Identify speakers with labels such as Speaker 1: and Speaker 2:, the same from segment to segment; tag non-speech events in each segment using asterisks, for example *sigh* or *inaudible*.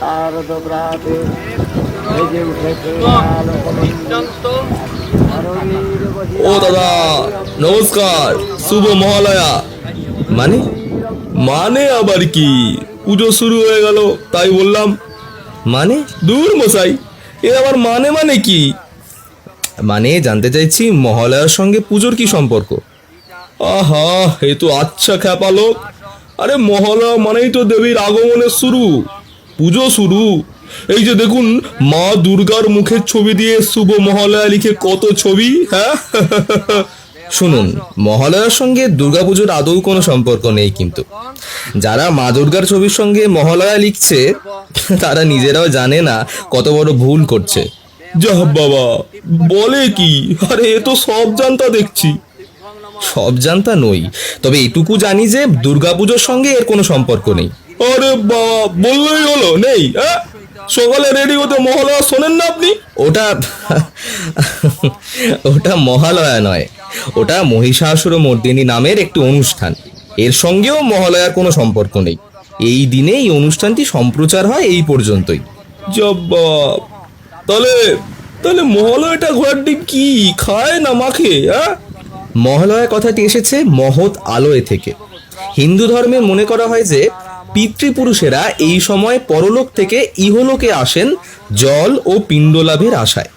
Speaker 1: শারদ প্রাতে উঠেছে
Speaker 2: ও দাদা, নমস্কার, শুভ মহালয়া। মানে? মানে আবার কি? পুজো শুরু হয়ে গেল, তাই বললাম। মানে? দূর মশাই, এ আবার মানে মানে কি? মানে জানতে চাইছি মহালয়ার সঙ্গে পুজোর কি সম্পর্ক? আহা, এ তো আচ্ছা খ্যাপালো আরে মহালয়া মানেই তো দেবীর আগমনের শুরু, পুজো শুরু। এই যে দেখুন, মা দুর্গার মুখের ছবি দিয়ে শুভ মহালয়া লিখে কত ছবি হ্যাঁ? *laughs* শুনুন মহালয়ার সঙ্গে দুর্গাপুজোর আদৌ কোনো সম্পর্ক নেই কিন্তু। যারা মা দুর্গার ছবির সঙ্গে মহালয়া লিখছে, তারা নিজেরাও জানে না কত বড় ভুল করছে। যাহ বাবা, বলে কি? আরে এ তো সব জানতা দেখছি। সব জানতা নই। তবে এটুকু জানি যে দুর্গাপুজোর সঙ্গে এর কোনো সম্পর্ক নেই। আরে বাবা বললেই হলো নেই হ্যাঁ সকালে রেডি হতে মহালয়া শোনেন না আপনি? ওটা ওটা মহালয়া নয়। ওটা মহিষাসুর মর্দিনী নামের একটি অনুষ্ঠান। এর সঙ্গেও মহালয়ার কোনো সম্পর্ক নেই। এই দিনে এই অনুষ্ঠানটি সম্প্রচার হয় এই পর্যন্তই। জব্বাব তাহলে তাহলে মহালয়াটা ঘোড়ার ডিম কি? খায় না মাখে হ্যাঁ মহালয়া কথাটি এসেছে মহৎ আলোয় থেকে। হিন্দু ধর্মে মনে করা হয় যে, পিতৃপুরুষেরা এই সময় পরলোক থেকে ইহলোকে আসেন জল ও পিণ্ড লাভের আশায়।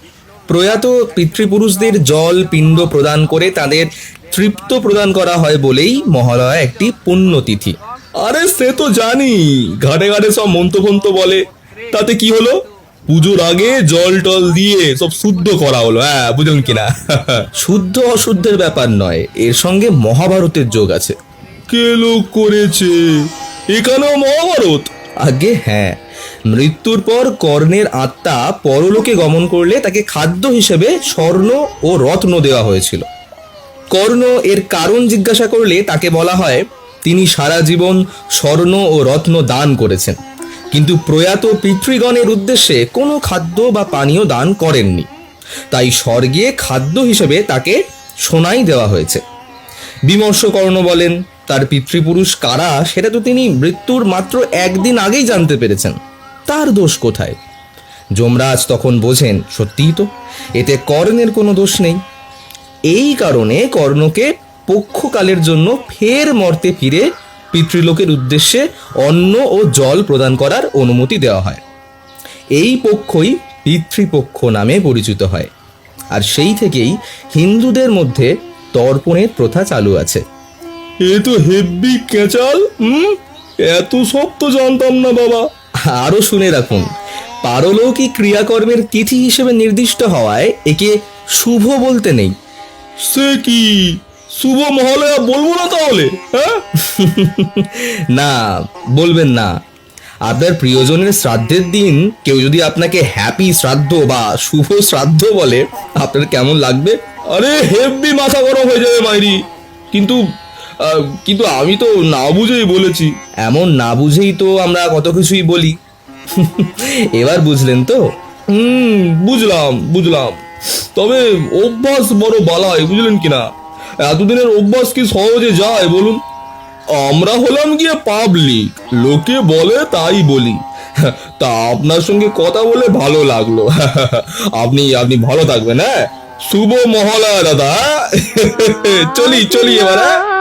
Speaker 2: প্রয়াত পিতৃপুরুষদের জল, পিণ্ড প্রদান করে তাদের তৃপ্ত প্রদান করা হয় বলেই মহালয়া একটি পুণ্যতিথি। আরে সে তো জানি, ঘাটে ঘাটে সব মন্ত্রফন্ত বলে। তাতে কি হলো? পুজোর আগে জল টল দিয়ে সব শুদ্ধ করা হলো হ্যাঁ বুঝুন কিনা? শুদ্ধ অশুদ্ধের ব্যাপার নয় এর সঙ্গে মহাভারতের যোগ আছে। কে লোক করেছে? এখানেও মহাভারত? আগে হ্যাঁ মৃত্যুর পর কর্ণের আত্মা পরলোকে গমন করলে তাকে খাদ্য হিসেবে স্বর্ণ ও রত্ন দেওয়া হয়েছিল। কর্ণ এর কারণ জিজ্ঞাসা করলে তাকে বলা হয় তিনি সারা জীবন স্বর্ণ ও রত্ন দান করেছেন। কিন্তু প্রয়াত পিতৃগণের উদ্দেশ্যে কোনো খাদ্য বা পানীয় দান করেননি। তাই স্বর্গে খাদ্য হিসেবে তাকে সোনাই দেওয়া হয়েছে। বিমর্ষ কর্ণ বলেন, তার পিতৃপুরুষ কারা সেটা তো তিনি মৃত্যুর মাত্র একদিন আগেই জানতে পেরেছেন। তার দোষ কোথায়? যমরাজ তখন বোঝেন, সত্যিই তো, এতে কর্ণের কোনো দোষ নেই। এই কারণে কর্ণকে পক্ষকালের জন্য ফের মর্তে ফিরে পিতৃলোকের উদ্দেশ্যে অন্ন ও জল প্রদান করার অনুমতি দেওয়া হয়। এই পক্ষই পিতৃপক্ষ নামে পরিচিত হয়। আর সেই থেকেই হিন্দুদের মধ্যে তর্পণের প্রথা চালু আছে। এ তো হেব্বি কেচাল হুম? এত সব তো জানতাম না বাবা। আরও শুনে রাখুন পারলৌকিক ক্রিয়াকর্মের তিথি হিসেবে নির্দিষ্ট হওয়ায় একে শুভ বলতে নেই। সে কি? শুভ মহালয়া বলব না তাহলে হ্যাঁ? *laughs* না, বলবেন না। আপনার প্রিয়জনের শ্রাদ্ধের দিন কেউ যদি আপনাকে হ্যাপি শ্রাদ্ধ বা শুভ শ্রাদ্ধ বলে, আপনার কেমন লাগবে? আরে হেভি মাথা গরম হয়ে যাবে মাইরি। কিন্তু কিন্তু আমি তো না বুঝেই বলেছি। এমন না বুঝেই তো আমরা কত কিছুই বলি। *laughs* এবার বুঝলেন তো? হুম, বুঝলাম বুঝলাম। তবে অভ্যাস বড় বালাই, বুঝলেন কিনা? এতদিনের অভ্যাস কি সহজে যায়, বলুন? আমরা হলাম গিয়ে পাবলিক লোকে বলে তাই বলি। তা আপনার সঙ্গে কথা বলে ভালো লাগল। আপনি আপনি ভালো থাকবেন হ্যাঁ? শুভ মহালয়া, দাদা। চলি চলি এবার হ্যাঁ?